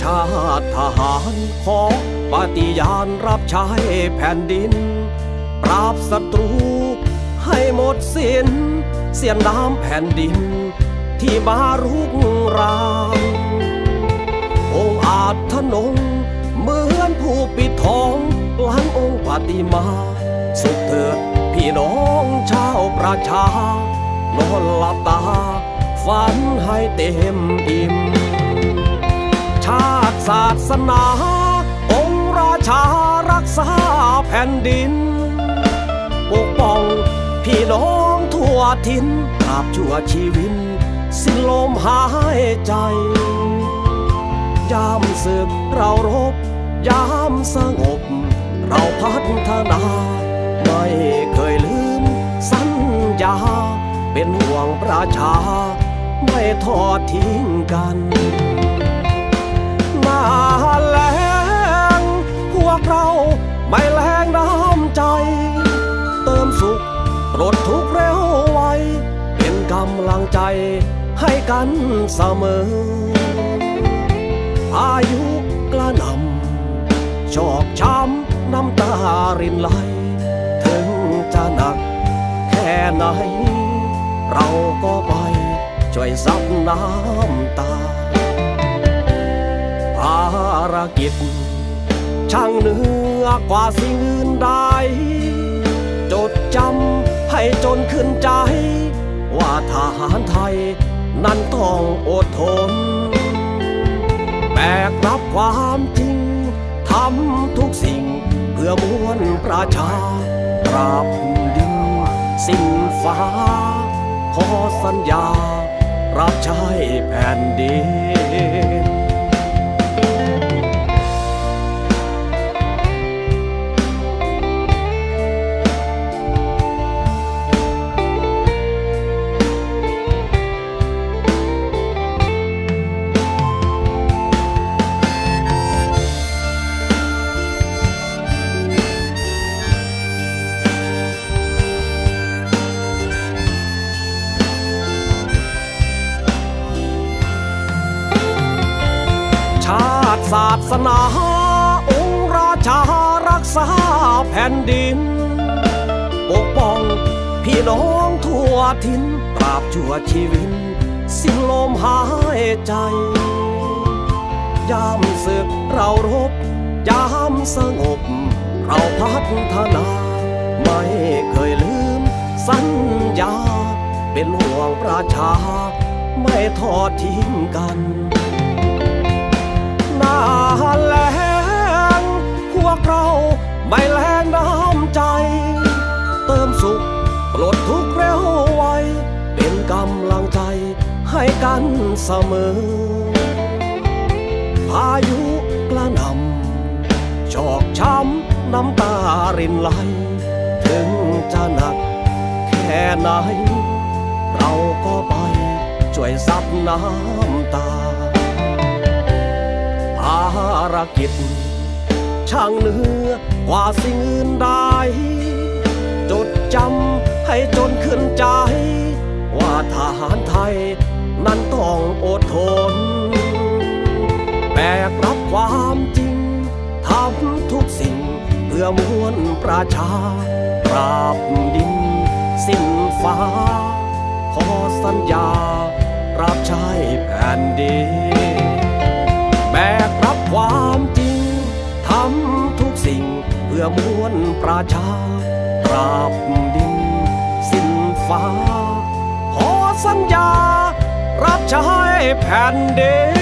ชาติทหารขอปฏิญาณรับใช้แผ่นดิน ปราบศัตรูให้หมดสิ้น เสียนน้ำแผ่นดิน ที่มารุกรานองอาจทนง เหมือนผู้ปิดทองหลังองค์ปฏิมา สุขเถิดพี่น้องชาวประชานอนหลับตา ฝันให้เต็มอิ่ม ชาติศาสนา องค์ราชารักษาแผ่นดิน ปกป้องพี่น้องทั่วทินตราบชั่วชีวิตสิ้นลมหายใจยามศึกเรารบ ยามสงบ เราพัฒนา ไม่เคยลืมสัญญา เป็นห่วงประชา ไม่ทอดทิ้งกัน เสมอ อายุกระนำชอกช้ำน้ำตารินไหล ถึงจะหนักแค่ไหน เราก็ไปช่วยซับน้ำตา ภารกิจ ช่างเหนือกว่าสิ่งอื่นใดจดจำให้จนขึ้นใจ ว่าทหารไทย นั้นต้องอดทน แบกรับความจริง ทำทุกสิ่ง เพื่อมวลประชาตราบดินสิ้นฟ้า ขอสัญญา รับใช้แผ่นดิน ศาสนาองค์ราชารักษาแผ่นดิน ปกป้องพี่น้องทั่วทินตราบชั่วชีวิต สิ้นลมหายใจยามศึกเรารบยามสงบ เราพัฒนา ไม่เคยลืมสัญญา เป็นห่วงประชา ไม่ทอดทิ้งกัน แรงพวกเราไม่แรงน้ำใจ เติมสุขปลดทุกข์เร็วไว เป็นกำลังใจให้กันเสมอ พายุกระหนำชอกช้ำน้ำตารินไหล ถึงจะหนักแค่ไหน เราก็ไปช่วยซับน้ำตาารกิจ ช่างเหนือกว่าสิ่งอื่นใดจดจำให้จนขึ้นใจ ว่าทหารไทย นั้นต้องอดทน แบกรับความจริงทำทุกสิ่งเพื่อมวลประชาปราบดิน สิ้นฟ้า ขอสัญญารับใช้แผ่นดินำทุกสิ่งเพื่อมวลประชาตราบดินสิ้นฟ้า ขอสัญญา รับใช้แผ่นดิน